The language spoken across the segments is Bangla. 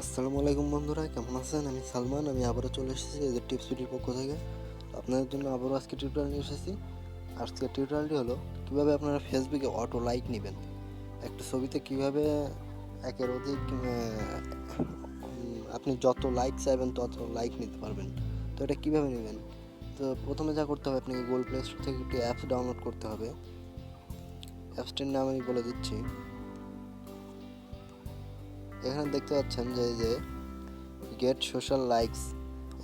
আসসালামু আলাইকুম বন্ধুরা, কেমন আছেন? আমি সালমান, আমি আবারও চলে এসেছি এদের টিপস ভিডিওর পক্ষ থেকে। আপনাদের জন্য আবারও আজকে টিউটোরিয়াল নিয়ে এসেছি। আজকে টিউটোরিয়ালটি হলো, কীভাবে আপনারা ফেসবুকে অটো লাইক নেবেন? একটা ছবিতে কীভাবে একের অধিক আপনি যত লাইক চাইবেন, তত লাইক নিতে পারবেন। তো এটা কীভাবে নেবেন? তো প্রথমে যা করতে হবে, আপনাকে গুগল প্লে স্টোর থেকে একটি অ্যাপস ডাউনলোড করতে হবে। অ্যাপসটির নাম আমি বলে দিচ্ছি। এখানে দেখতে পাচ্ছেন যে যে গেট সোশ্যাল লাইকস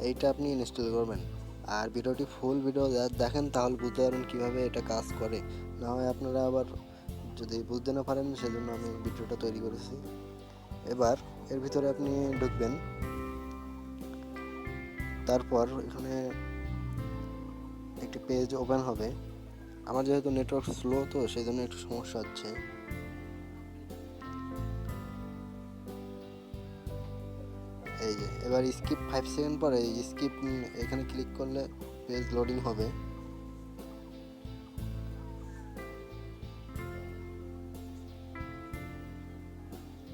এইটা আপনি ইনস্টল করবেন। আর ভিডিওটি ফুল ভিডিও দেখেন, তাহলে বুঝতে পারবেন কীভাবে এটা কাজ করে। না হয় আপনারা আবার যদি বুঝতে না পারেন, সেজন্য আমি ভিডিওটা তৈরি করেছি। এবার, এর ভিতরে আপনি ঢুকবেন। তারপর এখানে একটি পেজ ওপেন হবে। আমার যেহেতু নেটওয়ার্ক স্লো তো সেই জন্য একটু সমস্যা হচ্ছে। এই যে, এবার স্কিপ ফাইভ সেকেন্ড পরে স্কিপ এখানে ক্লিক করলে পেজ লোডিং হবে।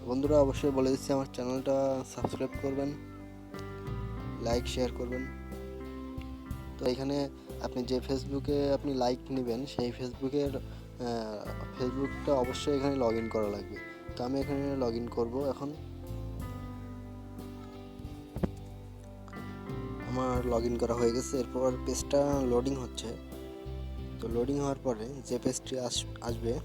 বন্ধুরা, অবশ্যই বলে দিচ্ছি, আমার চ্যানেলটা সাবস্ক্রাইব করবেন লাইক শেয়ার করবেন। তো এখানে আপনি যে ফেসবুকে আপনি লাইক নেবেন, সেই ফেসবুকের ফেসবুকটা অবশ্যই এখানে লগ ইন করা লাগবে। তো আমি এখানে লগ ইন করব এখন। আমার লগ ইন করা হয়ে গেছে, এরপর পেজটা লোডিং হচ্ছে। তো লোডিং হওয়ার পরে যে পেজটি আস- আসবে,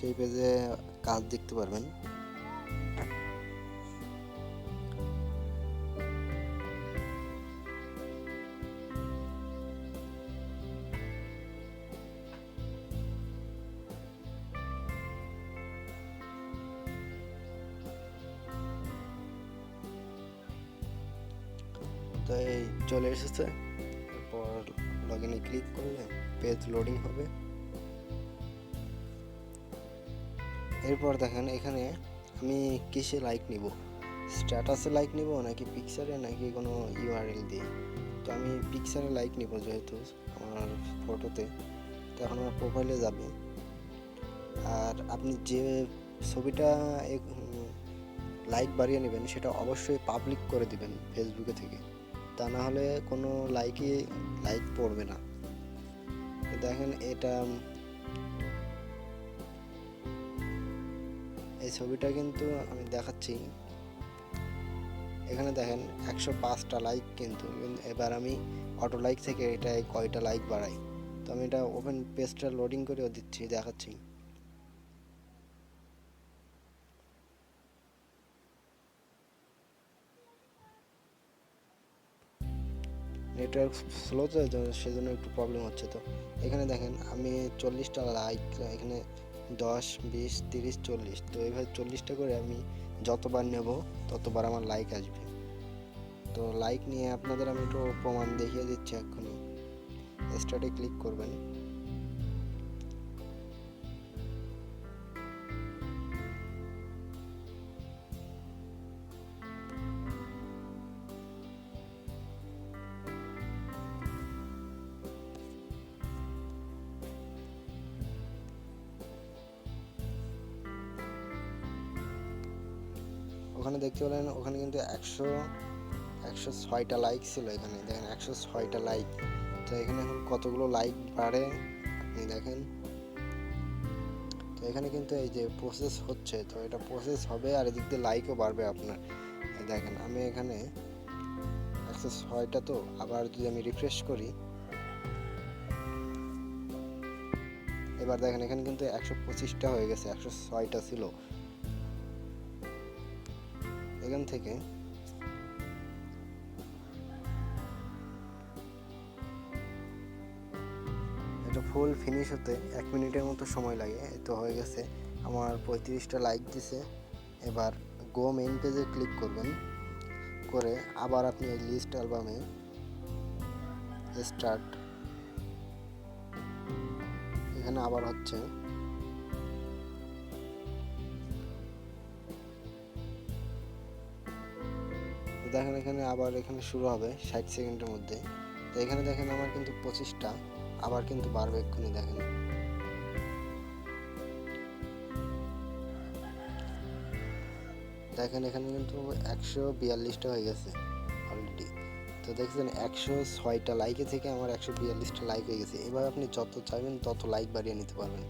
সেই পেজে কাজ দেখতে পারবেন। তো চলে এসেছে। এরপর লগ ইনে ক্লিক করলে পেজ লোডিং হবে। এরপর দেখেন এখানে আমি কিসে লাইক নিব? স্ট্যাটাসে লাইক নিব নাকি পিকচারে নাকি কোনো ইউআরএল দিয়ে? তো আমি পিকচারে লাইক নিব যেহেতু আমার ফটোতে তো এখন আমার প্রোফাইলে যাবে। আর আপনি যে ছবিটা লাইক বাড়িয়ে নেবেন সেটা অবশ্যই পাবলিক করে দিবেন ফেসবুকে থেকে। তা না হলে কোনো লাইকই লাইক পড়বে না। দেখেন এটা, এই ছবিটা কিন্তু আমি দেখাচ্ছি। এখানে দেখেন একশো পাঁচটা লাইক কিন্তু, এবার আমি অটো লাইক থেকে এটা কয়টা লাইক বাড়াই? তো আমি এটা ওপেন পেজটা লোডিং করেও দিচ্ছি, দেখাচ্ছি। নেটওয়ার্ক স্লো তো সেজন্য একটু প্রবলেম হচ্ছে তো। এখানে দেখেন, আমি চল্লিশটা লাইক এখানে দশ, বিশ, তিরিশ, চল্লিশ। তো এইভাবে চল্লিশটা করে আমি যতবার নেব, ততবার আমার লাইক আসবে। তো লাইক নিয়ে আপনাদের আমি একটু প্রমাণ দেখিয়ে দিচ্ছি এক্ষুনি। স্টার্টে ক্লিক করবেন। ওখানে দেখতে পেলেন, ওখানে কিন্তু একশো একশো ছয়টা লাইক ছিল এখানে। দেখেন, একশো ছয়টা লাইক তো এখানে এখন কতগুলো লাইক বাড়ে? আপনি দেখেন। তো এখানে কিন্তু এই যে প্রসেস হচ্ছে, তো এটা প্রসেস হবে আর এদিক দিয়ে লাইকও বাড়বে আপনার। দেখেন, আমি এখানে একশো ছয়টা তো, আবার যদি আমি রিফ্রেশ করি, এবার দেখেন, এখানে কিন্তু একশো পঁচিশটা হয়ে গেছে, একশো ছয়টা ছিল। এখান থেকে। এটা ফুল ফিনিশ হতে এক মিনিটের মতো সময় লাগে। তো হয়ে গেছে। আমার পঁয়ত্রিশটা লাইক দিছে। এবার গো মেইন পেজে ক্লিক করবেন। করে আবার আপনি এই লিস্ট অ্যালবামে স্টার্ট এখানে আবার হচ্ছে দেখেন এখানে আবার এখানে শুরু হবে ষাট সেকেন্ডের মধ্যে। তো এখানে দেখেন আমার কিন্তু পঁচিশটা, আবার কিন্তু বাড়বে এক্ষুনি দেখেন। দেখেন এখানে কিন্তু একশো বিয়াল্লিশটা হয়ে গেছে অলরেডি তো দেখছেন একশো ছয়টা লাইকে থেকে আমার একশো বিয়াল্লিশটা লাইক হয়ে গেছে। এবার আপনি যত চাইবেন তত লাইক বাড়িয়ে নিতে পারবেন।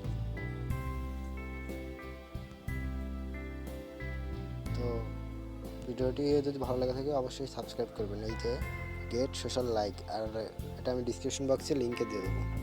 ভিডিওটি যদি ভালো লাগে থাকে, অবশ্যই সাবস্ক্রাইব করবেন। এই যে গেট সোশ্যাল লাইক আর এটা আমি ডিসক্রিপশন বক্সে লিঙ্কে দিয়ে দেবো।